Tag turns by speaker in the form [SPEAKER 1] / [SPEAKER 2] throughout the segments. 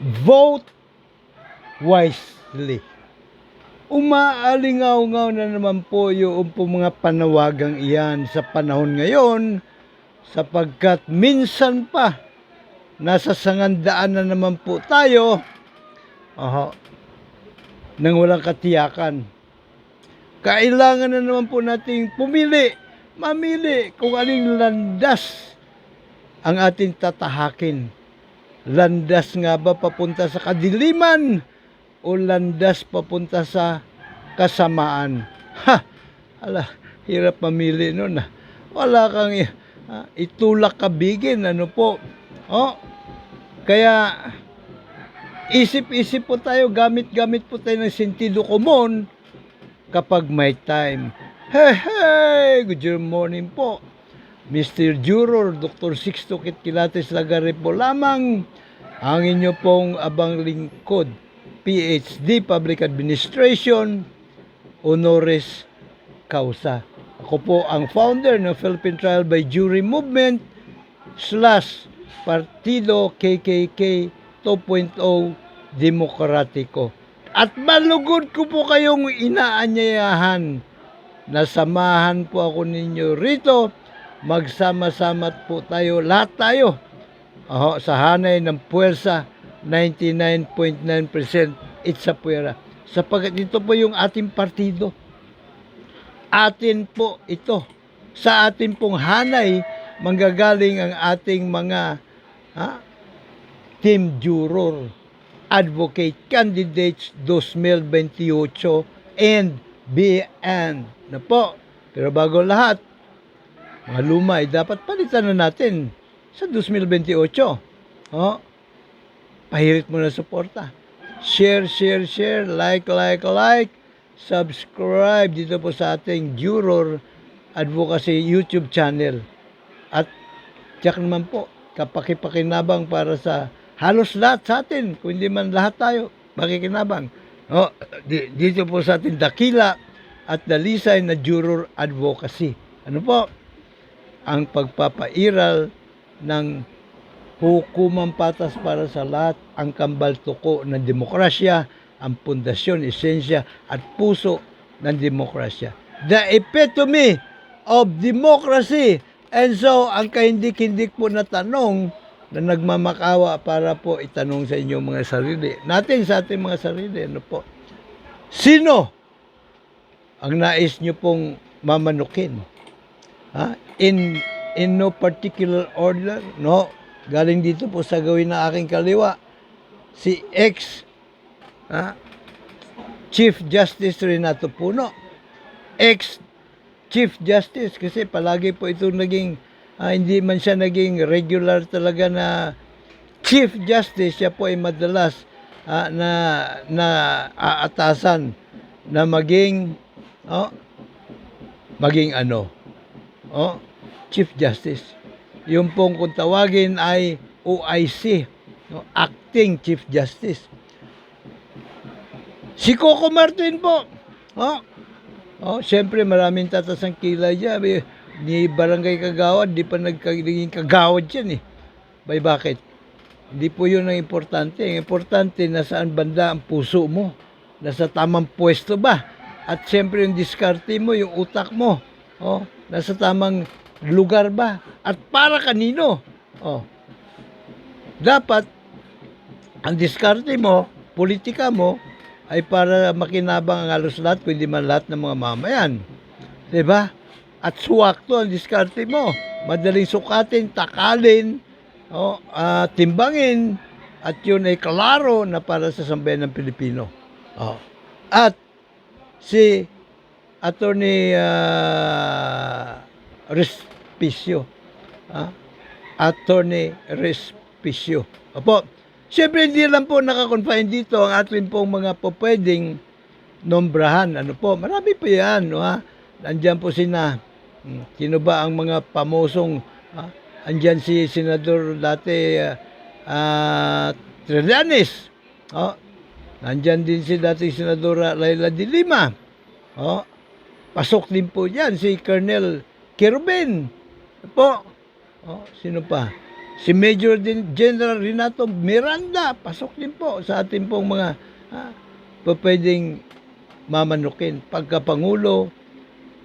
[SPEAKER 1] vote wisely. Umaalingaw-ngaw na naman po yung po mga panawagang iyan sa panahon ngayon sapagkat minsan pa nasa sangandaan na naman po tayo aha, nang walang katiyakan. Kailangan na naman po nating pumili, mamili kung aling landas ang ating tatahakin. Landas nga ba papunta sa kadiliman o landas papunta sa kasamaan? Ha! Ala, hirap mamili nun. ah. Wala kang ah, itulak kabigin, ano po. Oh, kaya isip-isip po tayo, gamit-gamit po tayo ng sentido komon kapag may time. Hey, hey! Good morning po. Mr. Juror, Dr. Sixto Kitkilates Lagare po lamang ang inyo pong abang lingkod, PhD Public Administration, Honoris Causa. Ako po ang founder ng Philippine Trial by Jury Movement slash Partido KKK 2.0 Demokratiko. At malugod ko po kayong inaanyayahan na samahan po ako ninyo rito. Magsama-sama po tayo, lahat tayo. Aho, sa hanay ng puwersa, 99.9% it's a puwera. Sapagkat ito po yung ating partido. Atin po ito. Sa atin pong hanay, manggagaling ang ating mga ha, team juror, advocate candidates 2028 and beyond na po. Pero bago lahat, mga luma ay dapat palitan na natin sa 2028. Oh, pahirit mo na suporta. Share, share, share, like, like, like, subscribe dito po sa ating Juror Advocacy YouTube channel. At tiyak naman po, kapakipakinabang para sa halos lahat sa atin, kung hindi man lahat tayo, makikinabang. Oh, di- dito po sa ating dakila at dalisay na Juror Advocacy. Ano po? Ang pagpapairal ng hukumang patas para sa lahat, ang kambal tuko ng demokrasya, ang pundasyon, esensya at puso ng demokrasya. The epitome of democracy. And so, ang kahindik-hindik po na tanong na nagmamakawa para po itanong sa inyong mga sarili. Natin sa ating mga sarili, ano po? Sino ang nais nyo pong mamanukin? Ha? In, in no particular order, no? Galing dito po sa gawin ng aking kaliwa, si ex ha? Chief Justice Renato Puno. Ex Chief Justice kasi palagi po ito naging ah, hindi man siya naging regular talaga na Chief Justice siya po ay madalas ah, na na aatasan na maging oh, maging ano oh, Chief Justice. Yung pong kung tawagin ay OIC, no? Acting Chief Justice. Si Coco Martin po. Oh, oh siyempre maraming tatas ang kilay dyan. Eh, Ni Barangay Kagawad, di pa nagkaging kagawad yan eh. Bay bakit? Hindi po yun ang importante. Ang importante, nasaan banda ang puso mo? Nasa tamang pwesto ba? At siyempre yung diskarte mo, yung utak mo. Oh, nasa tamang lugar ba? At para kanino? Oh. Dapat, ang diskarte mo, politika mo, ay para makinabang ang halos lahat, kundi man lahat ng mga mamayan. 'Di ba? At suwakto ang diskarte mo. Madaling sukatin, takalin, oh, ah, timbangin, at yun ay klaro na para sa sambayan ng Pilipino. Oh. At si Attorney ah, Respicio, ah, Attorney Respicio. Opo, siyempre hindi lang po nakakonfine dito ang ating pong mga pupwedeng nombrahan. Ano po, marami pa yan. No, ha? Nandyan po sina, hmm, sino ba ang mga pamosong, ha? andyan si Senador dati, ah, ah, Trillanes. Oh, nandyan din si dati Senadora Laila de Lima. Oh, pasok din po yan si Colonel Kirubin. Po. Oh, sino pa? Si Major General Renato Miranda, pasok din po sa ating pong mga pa pwedeng mamanukin. Pagkapangulo,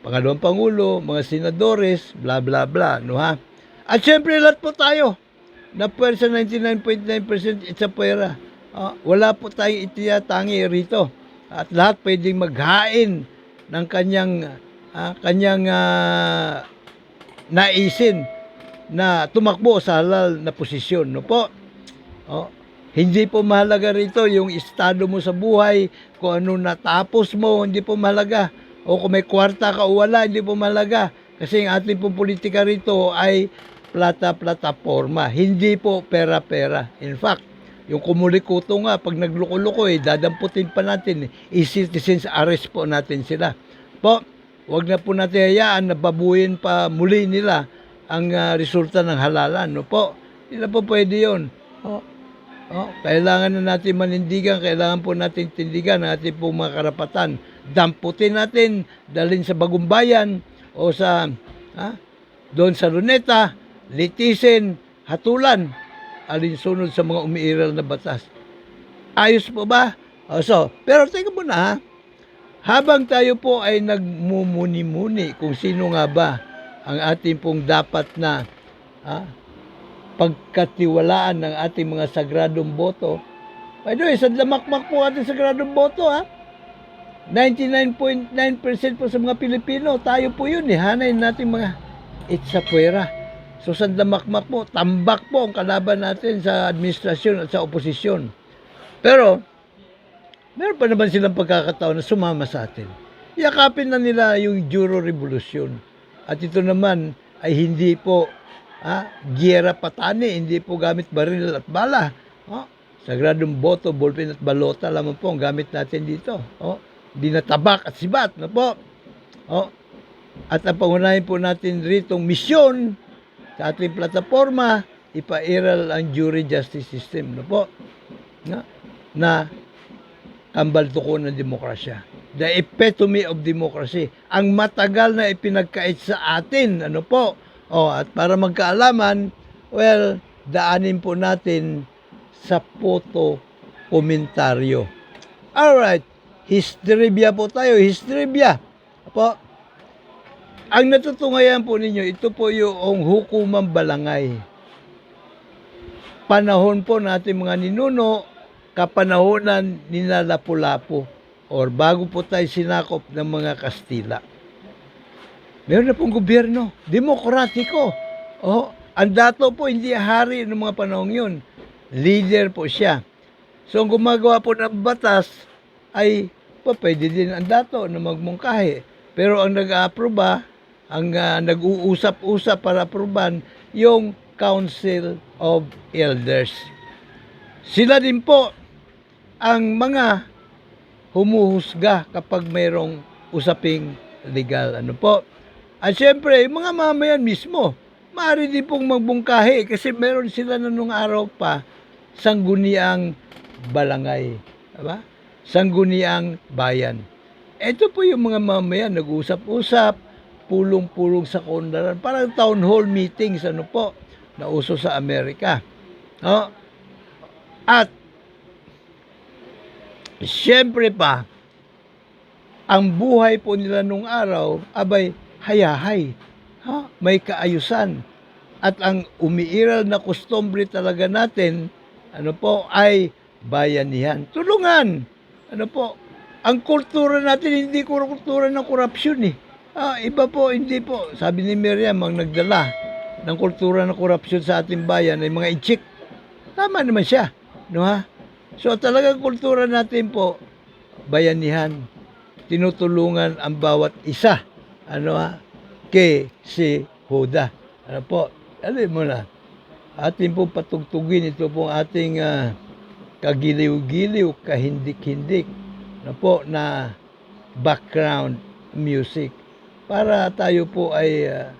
[SPEAKER 1] pangalawang pangulo, mga senadores, bla bla bla, no ha? At syempre lahat po tayo, na pwersa 99.9% it's a pwera. Ah, wala po tayong itiyatangi rito. At lahat pwedeng maghain ng kanyang ah, kanyang ah, naisin na tumakbo sa halal na posisyon, no po? Oh, hindi po mahalaga rito yung estado mo sa buhay, kung ano natapos mo, hindi po mahalaga. O kung may kwarta ka o wala, hindi po mahalaga. Kasi ang ating pong politika rito ay plata-plataforma, hindi po pera-pera. In fact, yung kumulikuto nga, pag nagloko-loko eh, dadamputin pa natin, eh. i-citizens arrest po natin sila. Po, wag na po natin hayaan na babuyin pa muli nila ang ah, resulta ng halalan. No po, hindi po pwede yun. Oh, oh, kailangan na natin manindigan, kailangan po natin tindigan ang ating pong mga karapatan. Damputin natin, dalhin sa bagong bayan o sa, ha, doon sa luneta, litisin, hatulan, alinsunod sa mga umiiral na batas. Ayos po ba? O, so, pero teka muna ha, habang tayo po ay nagmumuni-muni kung sino nga ba ang ating pong dapat na ha, pagkatiwalaan ng ating mga sagradong boto. By the way, sadlamakmak po ating sagradong boto ha. 99.9% po sa mga Pilipino, tayo po yun eh. Hanay natin mga itsapuera. So sadlamakmak po, tambak po ang kalaban natin sa administrasyon at sa oposisyon. Pero, meron pa naman silang pagkakataon na sumama sa atin. Yakapin na nila yung Juro Revolution. At ito naman ay hindi po ah, giyera patani, hindi po gamit baril at bala. Oh, sagradong boto, ballpen at balota lamang po ang gamit natin dito. Oh, di na tabak at sibat na po. Oh, at ang pangunahin po natin rito misyon sa ating plataforma, ipairal ang jury justice system. No po? Na, na kambal tuko ng demokrasya. The epitome of democracy. Ang matagal na ipinagkait sa atin. Ano po? Oh, at para magkaalaman, well, daanin po natin sa photo komentaryo. Alright, histribya po tayo, histribya. Po, ang natutungayan po ninyo, ito po yung hukumang balangay. Panahon po natin mga ninuno, kapanahonan ni Lapu-Lapu or bago po tayo sinakop ng mga Kastila. Meron na pong gobyerno, demokratiko. Oh, ang dato po hindi hari ng mga panahong yun. Leader po siya. So ang gumagawa po ng batas ay pa pwede din ang dato na magmungkahi. Pero ang nag-aaproba, ang ah, nag-uusap-usap para aproban, yung Council of Elders. Sila din po ang mga humuhusga kapag mayroong usaping legal. Ano po? At syempre, yung mga mamayan mismo, maaari din pong magbungkahi kasi meron sila na nung araw pa sangguniang balangay. Diba? Sangguniang bayan. Ito po yung mga mamayan, nag-usap-usap, pulong-pulong sa kondaran. Parang town hall meetings, ano po, na uso sa Amerika. No? At, siyempre pa, ang buhay po nila nung araw, abay, hayahay. Ha? May kaayusan. At ang umiiral na kustombre talaga natin, ano po, ay bayanihan. Tulungan. Ano po, ang kultura natin, hindi kultura ng korupsyon eh. Ah, iba po, hindi po. Sabi ni Miriam, ang nagdala ng kultura ng korupsyon sa ating bayan ay mga ichik. Tama naman siya. No ha? So talagang kultura natin po, bayanihan. Tinutulungan ang bawat isa. Ano ha? Kay si Huda. Ano po? Alam mo na. Atin po patugtugin ito pong ating ah, kagiliw-giliw, kahindik-hindik na po na background music para tayo po ay ah,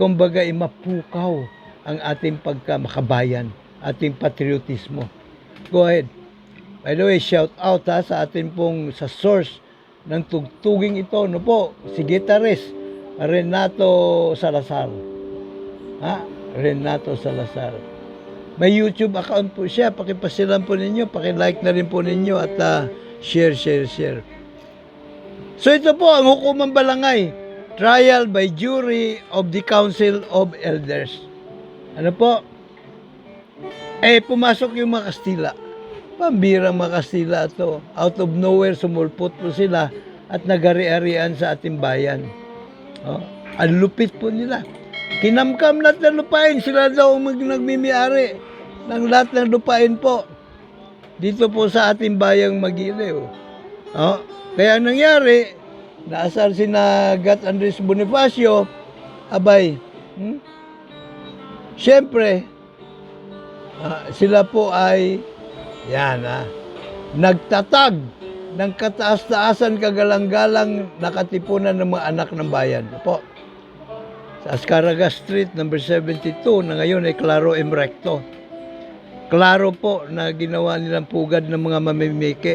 [SPEAKER 1] kumbaga ay mapukaw ang ating pagkamakabayan, ating patriotismo. Go ahead. By the way, shout out ha, sa atin pong sa source ng tugtuging ito, no po, si guitarist Renato Salazar. Ha? Renato Salazar. May YouTube account po siya. Pakipasilan po ninyo. Pakilike na rin po ninyo at ah, share, share, share. So ito po ang hukumang balangay. Trial by jury of the Council of Elders. Ano po? Eh, pumasok yung mga Kastila. Pambirang mga Kastila to. Out of nowhere, sumulpot po sila at nagari-arian sa ating bayan. Oh, ang lupit po nila. Kinamkam lahat ng lupain. Sila daw mag- nagmimiyari ng lahat ng lupain po. Dito po sa ating bayang Magiliw. Oh, kaya ang nangyari, naasar si na Gat Andres Bonifacio, abay, hmm? Siyempre, ah, sila po ay, yan ah, nagtatag ng kataas-taasan kagalang-galang nakatipunan ng mga anak ng bayan. Po. Sa Ascaraga Street, number 72, na ngayon ay Claro M. Recto. Klaro po na ginawa nilang pugad ng mga mamimiki.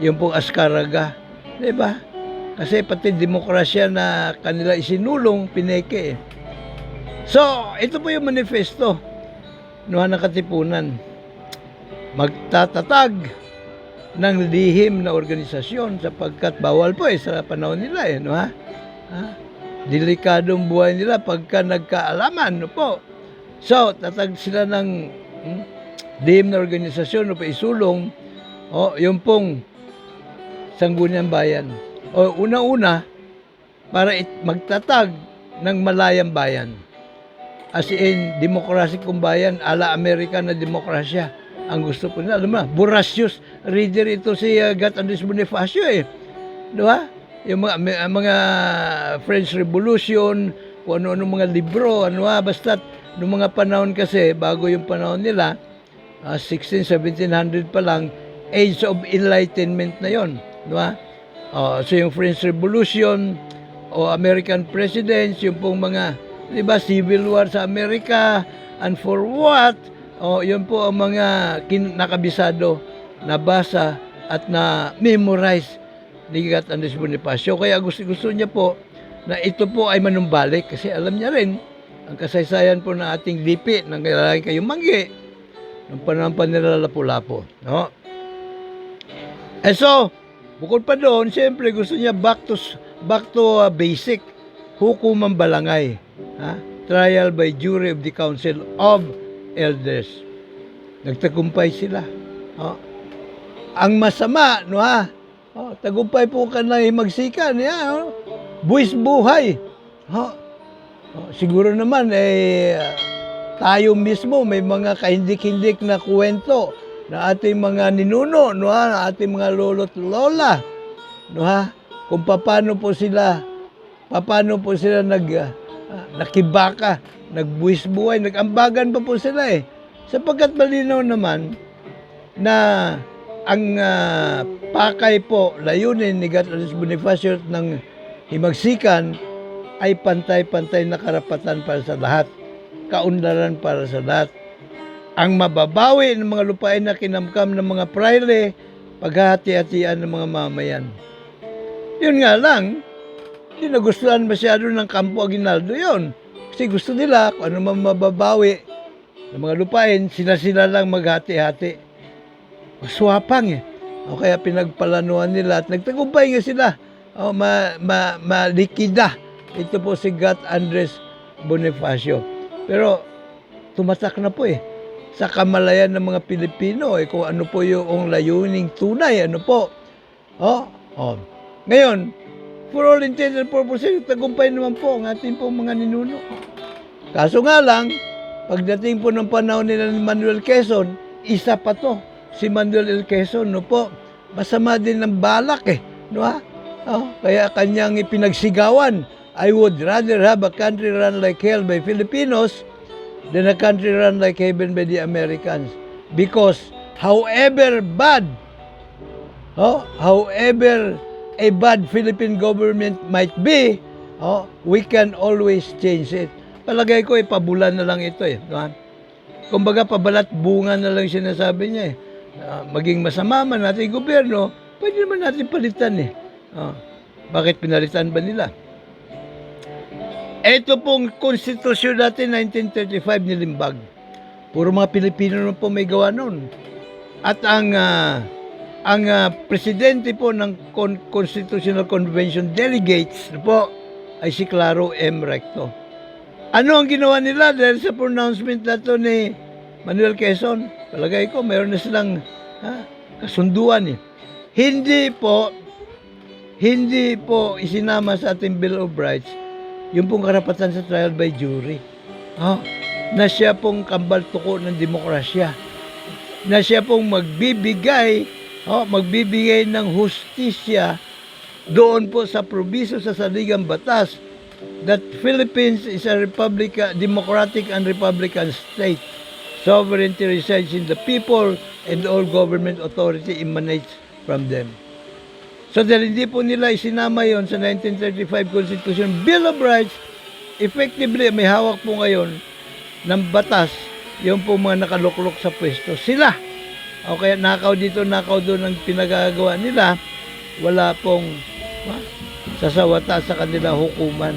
[SPEAKER 1] Yung pong Ascaraga. Di ba? Kasi pati demokrasya na kanila isinulong, pineke eh. So, ito po yung manifesto no, ng Katipunan. Magtatatag ng lihim na organisasyon sapagkat bawal po eh sa panahon nila eh, no ha? ha? Delikadong buhay nila pagka nagkaalaman, no po. So, tatag sila ng hmm, lihim na organisasyon no pa isulong o yung pong sangguniang bayan. O una-una para magtatag ng malayang bayan. As in, demokrasikong bayan, ala Amerika na demokrasya. Ang gusto po nila, alam mo, Borasius reader ito si uh, Gat Andres Bonifacio eh. Di ba? Yung mga, may- ang mga French Revolution, kung ano-ano mga libro, ano ha, basta noong mga panahon kasi, bago yung panahon nila, ah, 16, 1700 pa lang, Age of Enlightenment na yon, di ba? Oh, so yung French Revolution o American presidents, yung pong mga, di ba, civil war sa Amerika, and for what? O, yun po ang mga kin- nakabisado, nabasa at na memorize ni Gat Andres Bonifacio. Kaya gusto, gusto niya po na ito po ay manumbalik kasi alam niya rin ang kasaysayan po ng ating lipi ng kailangan kayong manggi ng panahon pa nila Lapu-Lapu. No? Eh so, bukod pa doon, siyempre gusto niya back to back to uh, basic hukuman balangay. Ha? Trial by jury of the Council of Elders. Nagtagumpay sila. Oh. Ang masama, no ha? Oh, tagumpay po ka na magsikan. Ya, oh. Buwis buhay. Oh. Oh, siguro naman, eh, tayo mismo may mga kahindik-hindik na kwento na ating mga ninuno, no ha? Ating mga lolo't lola. No ha? Kung paano po sila, paano po sila nag, ah, nakibaka, nagbuwis buhay, nagambagan pa po sila eh. Sapagkat malinaw naman na ang ah, pakay po, layunin ni Gatlanis Bonifacio ng himagsikan ay pantay-pantay na karapatan para sa lahat, kaunlaran para sa lahat. Ang mababawi ng mga lupain na kinamkam ng mga praile, paghahati-hatian ng mga mamayan. Yun nga lang, hindi nagustuhan masyado ng Campo Aguinaldo yon. Kasi gusto nila kung ano man mababawi ng mga lupain, sila-sila lang maghati-hati. Maswapang eh. O kaya pinagpalanuan nila at nagtagumpay nga sila. O, ma, ma, malikida. Ito po si Gat Andres Bonifacio. Pero tumatak na po eh sa kamalayan ng mga Pilipino. Eh kung ano po yung layuning tunay ano po? Oh oh. Ngayon for all intents and purposes tagumpay naman po ang ating po mga ninuno. Kaso nga lang pagdating po ng panahon nila ni Manuel Quezon isa pa to si Manuel L. Quezon no po? Masama din ng balak eh no ha? Oh, kaya kanyang ipinagsigawan I would rather have a country run like hell by Filipinos than a country run like heaven by the Americans. Because however bad, oh, however a bad Philippine government might be, oh, we can always change it. Palagay ko, ipabulan na lang ito eh. No? Kumbaga, pabalat bunga na lang sinasabi niya eh. Ah, maging masama man natin gobyerno, pwede naman natin palitan eh. Oh, bakit pinalitan ba nila? Ito pong konstitusyon natin 1935 nilimbag. Puro mga Pilipino na po may gawa noon. At ang ah, ang ah, presidente po ng Con- Constitutional Convention delegates po ay si Claro M. Recto. Ano ang ginawa nila dahil sa pronouncement na to ni Manuel Quezon? Palagay ko, meron na silang ha, kasunduan eh. Hindi po, hindi po isinama sa ating Bill of Rights yung pong karapatan sa trial by jury. Oh, na siya pong kambal tuko ng demokrasya. Na siya pong magbibigay, oh, magbibigay ng hustisya doon po sa probiso sa saligang batas that Philippines is a republic, democratic and republican state. Sovereignty resides in the people and all government authority emanates from them. So dahil hindi po nila isinama yon sa 1935 Constitution Bill of Rights, effectively may hawak po ngayon ng batas yung po mga nakaluklok sa pwesto. Sila. O kaya nakaw dito, nakaw doon ang pinagagawa nila, wala pong ha, sasawata sa kanila hukuman.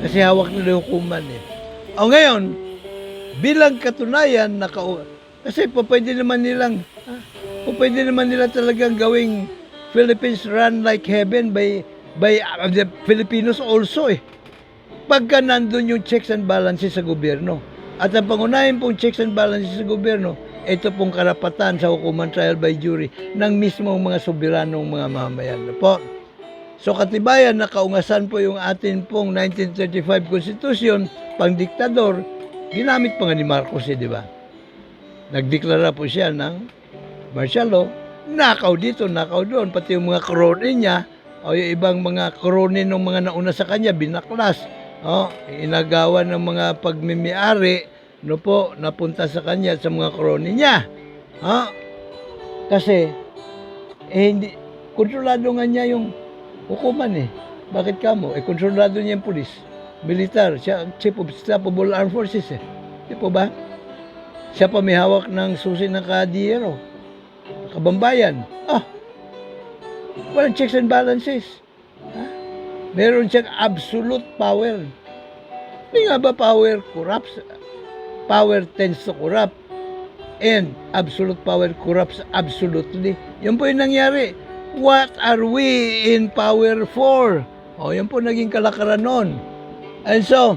[SPEAKER 1] Kasi hawak nila yung hukuman eh. O ngayon, bilang katunayan, naka, kasi po pwede naman nilang, ha, po pwede naman nila talagang gawing Philippines run like heaven by by uh, the Filipinos also eh. Pagka nandun yung checks and balances sa gobyerno. At ang pangunahin pong checks and balances sa gobyerno, ito pong karapatan sa hukuman trial by jury ng mismong mga soberanong mga mamayan. Po. So katibayan, nakaungasan po yung atin pong 1935 Constitution, pang diktador, ginamit pa nga ni Marcos eh, di ba? Nagdeklara po siya ng martial law, nakaw dito, nakaw doon, pati yung mga krone niya, o yung ibang mga krone ng mga nauna sa kanya, binaklas, o, inagawa ng mga pagmimiari, no po, napunta sa kanya sa mga krone niya. Ha? Kasi, eh, hindi, kontrolado nga niya yung hukuman eh. Bakit ka mo? Eh, kontrolado niya yung pulis. Militar, siya chief of staff of all armed forces eh. Di po ba? Siya pa may hawak ng susi ng kadiyero. Kabambayan. Ah, walang checks and balances. Ha? Meron siyang absolute power. Hindi nga ba power corrupts? Power tends to corrupt. And absolute power corrupts absolutely. Yan po yung nangyari. What are we in power for? O, yan po naging kalakaran nun. And so,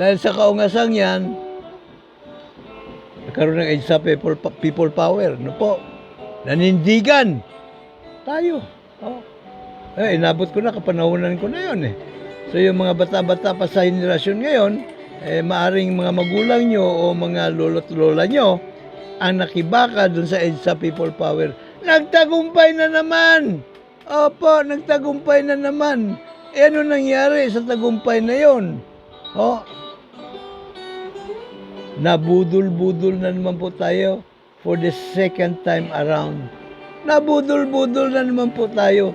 [SPEAKER 1] dahil sa kaungasang yan, nagkaroon ng EDSA people, people power. No po? Nanindigan. Tayo. Oh. Eh, inabot ko na, kapanahonan ko na yon eh. So yung mga bata-bata pa sa henerasyon ngayon, eh, maaring mga magulang nyo o mga lolo't lola nyo ang nakibaka dun sa EDSA People Power. Nagtagumpay na naman! Opo, nagtagumpay na naman. Eh, ano nangyari sa tagumpay na yon? Oh, nabudol-budol na naman po tayo for the second time around. Nabudol-budol na naman po tayo.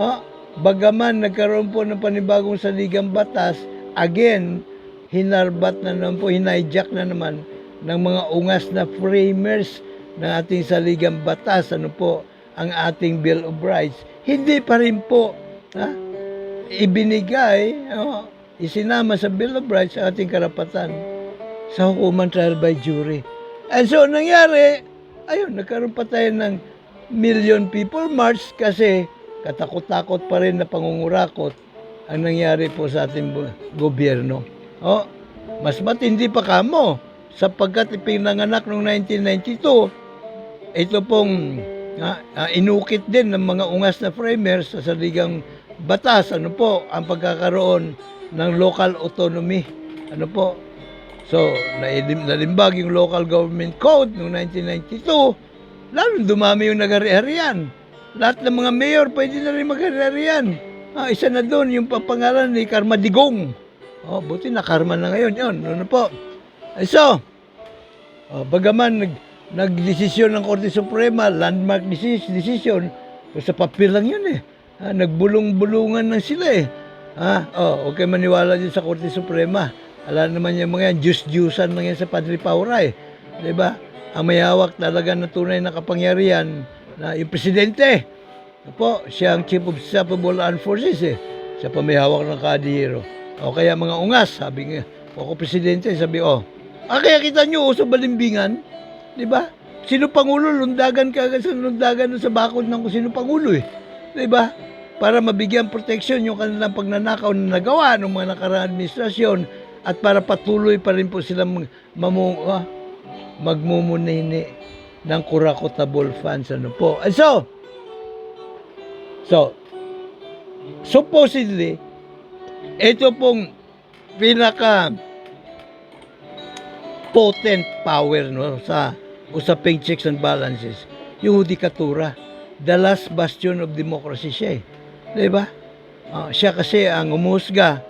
[SPEAKER 1] Ha? Bagaman nagkaroon po ng panibagong saligang batas, again, hinarbat na naman po, hinajak na naman ng mga ungas na framers ng ating saligang batas, ano po, ang ating Bill of Rights. Hindi pa rin po, ha? ibinigay, oh, isinama sa Bill of Rights ang ating karapatan sa hukuman trial by jury. And so, nangyari, ayun, nagkaroon pa tayo ng million people march kasi katakot-takot pa rin na pangungurakot ang nangyari po sa ating gobyerno. Oh, mas matindi pa kamo sapagkat ipinanganak noong 1992, ito pong ah, inukit din ng mga ungas na framers sa saligang batas, ano po, ang pagkakaroon ng local autonomy. Ano po, So, nalimbag yung local government code noong 1992, lalo dumami yung nagari-harian. Lahat ng mga mayor pwede na rin magari-harian. Ah, isa na doon yung papangalan ni Karma Digong. Oh, buti na karma na ngayon yun. Ano po? Ay, so, oh, bagaman nag, nagdesisyon ng Korte Suprema, landmark decis- decision, sa papel lang yun eh. Ah, nagbulong-bulungan na sila eh. Ah, oh, okay maniwala din sa Korte Suprema. Alam naman yung mga yan, juice-juicean lang yan sa Padre Paura eh. Ba? Ang may hawak talaga na tunay na kapangyarihan na yung presidente. Po, siya ang chief of staff of all armed forces eh. Siya pa may hawak ng kadihiro. O kaya mga ungas, sabi nga, ako presidente, sabi, oh, ah, kaya kita nyo, uso balimbingan, di ba? Sino Pangulo, lundagan ka agad sa lundagan sa bakod ng sino Pangulo eh. Di ba? Para mabigyan proteksyon yung kanilang pagnanakaw na nagawa ng mga nakaraang administrasyon at para patuloy pa rin po silang mag, mamu, ah, magmumunini ng kurakotable funds. Ano po. And so, so, supposedly, ito pong pinaka potent power no sa usaping checks and balances yung hudikatura the last bastion of democracy siya eh. 'di ba Ah, siya kasi ang umusga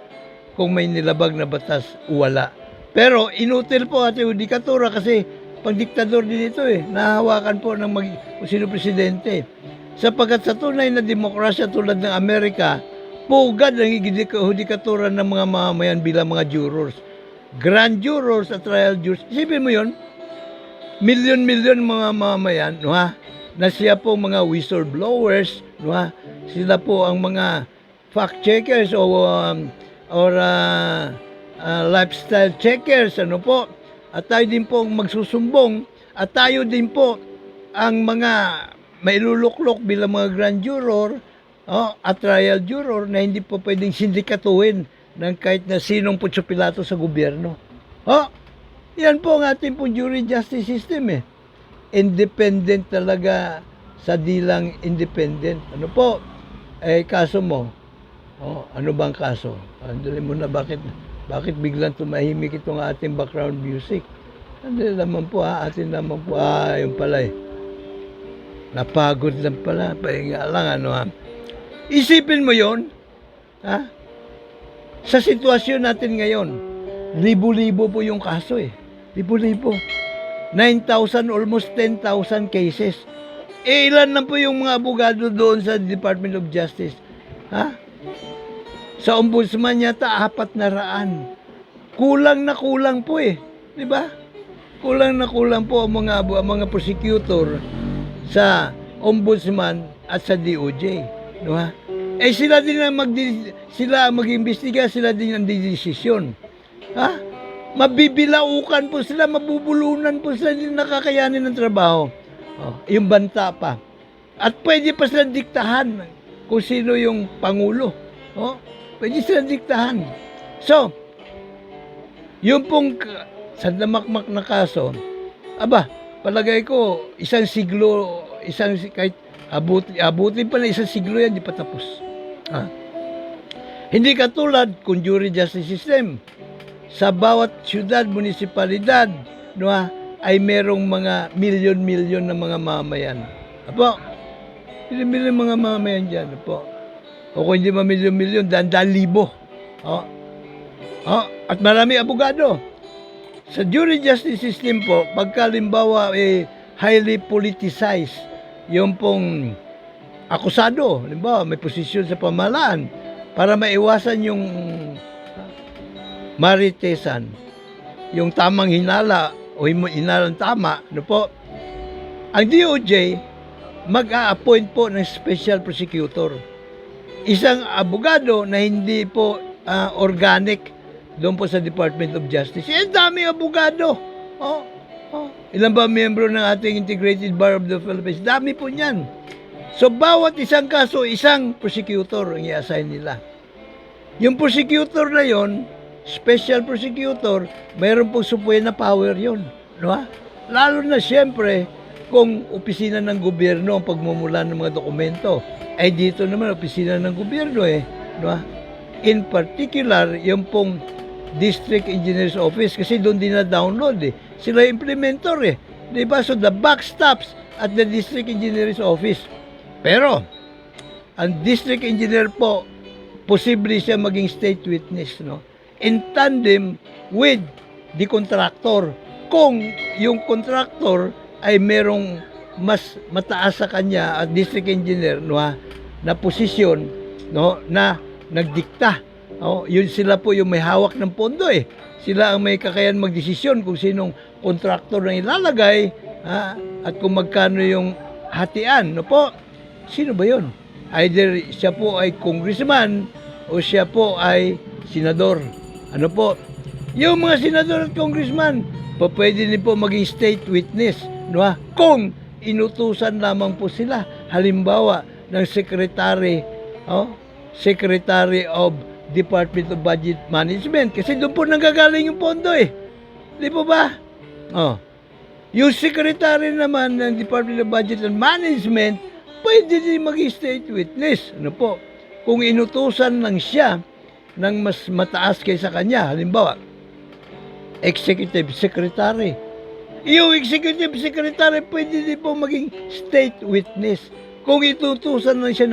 [SPEAKER 1] kung may nilabag na batas wala. Pero inutil po at yung hudikatura kasi pag diktador din ito eh. Nahawakan po ng mag, sino presidente. Sapagkat sa tunay na demokrasya tulad ng Amerika pugad ang hudikatura ng mga mamamayan bilang mga jurors. Grand jurors at trial jurors. Isipin mo yon milyon-milyon mga mamamayan, no ha? Na siya po mga whistleblowers, no ha? Sila po ang mga fact checkers o um, or uh, uh, lifestyle checkers, ano po? At tayo din po ang magsusumbong at tayo din po ang mga mailuluklok bilang mga grand juror oh, at trial juror na hindi po pwedeng sindikatuhin ng kahit na sinong putso pilato sa gobyerno. Oh, yan po ang ating pong jury justice system eh. Independent talaga sa dilang independent. Ano po? Eh, kaso mo. Oh, ano bang kaso? Andali mo na bakit bakit biglang tumahimik itong ating background music? Andali naman po ha, atin naman po ah, yung pala eh. Napagod lang pala, pahinga lang ano ha. Isipin mo yon ha? Sa sitwasyon natin ngayon, libo-libo po yung kaso eh. Libo-libo. 9,000, almost 10,000 cases. Eh, ilan na po yung mga abogado doon sa Department of Justice? Ha? Sa ombudsman yata, apat na raan. Kulang na kulang po eh. Di ba? Kulang na kulang po ang mga, ang mga prosecutor sa ombudsman at sa DOJ. No ha? Eh sila din ang mag sila mag-imbestiga, sila din ang didesisyon. Ha? Mabibilaukan po sila, mabubulunan po sila, hindi nakakayanin ng trabaho. Oh, yung banta pa. At pwede pa sila diktahan kung sino yung pangulo. Oh, pwede sila diktahan. So, yung pong k- sandamakmak na kaso, aba, palagay ko, isang siglo, isang, kahit abuti, abuti pa na isang siglo yan, di pa tapos. Ha? Hindi katulad kung jury justice system. Sa bawat syudad, munisipalidad, no, ay merong mga milyon-milyon na mga mamayan. Apo, milyon mga mamayan dyan. Apo. O kung hindi mamilyon-milyon, daan-daan libo. O. O, at marami abogado. Sa jury justice system po, pagka limbawa eh, highly politicized, yung pong akusado, limbawa may posisyon sa pamahalaan, para maiwasan yung maritesan, yung tamang hinala o himo- hinalang tama, ano po, ang DOJ mag-a-appoint po ng special prosecutor. Isang abogado na hindi po ah, organic doon po sa Department of Justice. Eh, dami abogado. Oh, oh. Ilan ba miyembro ng ating Integrated Bar of the Philippines? Dami po niyan. So, bawat isang kaso, isang prosecutor ang i-assign nila. Yung prosecutor na yon, special prosecutor, mayroon pong supuyan na power yon, no? Lalo na siyempre kung opisina ng gobyerno ang pagmumula ng mga dokumento. Ay dito naman opisina ng gobyerno eh, no? In particular, yung pong District Engineer's Office kasi doon din na-download eh. Sila implementor eh. Di ba? So the buck stops at the District Engineer's Office. Pero, ang District Engineer po, posible siya maging state witness, no? In tandem with the contractor. Kung yung contractor ay merong mas mataas sa kanya at district engineer no na posisyon no na nagdikta. Oh yun sila po yung may hawak ng pondo eh. Sila ang may kakayan magdesisyon kung sinong contractor na ilalagay ha, at kung magkano yung hatian no po. Sino ba yun? Either siya po ay congressman o siya po ay senador. Ano po? Yung mga senador at congressman, pa pwede din po maging state witness, no? Kung inutusan lamang po sila, halimbawa ng secretary, oh, secretary of Department of Budget Management kasi doon po nanggagaling yung pondo eh. Di po ba? Oh. Yung secretary naman ng Department of Budget and Management, pwede din maging state witness. Ano po? Kung inutusan lang siya ng mas mataas kaysa kanya, halimbawa, executive secretary. Yung executive secretary pwede din po maging state witness. Kung itutusan lang siya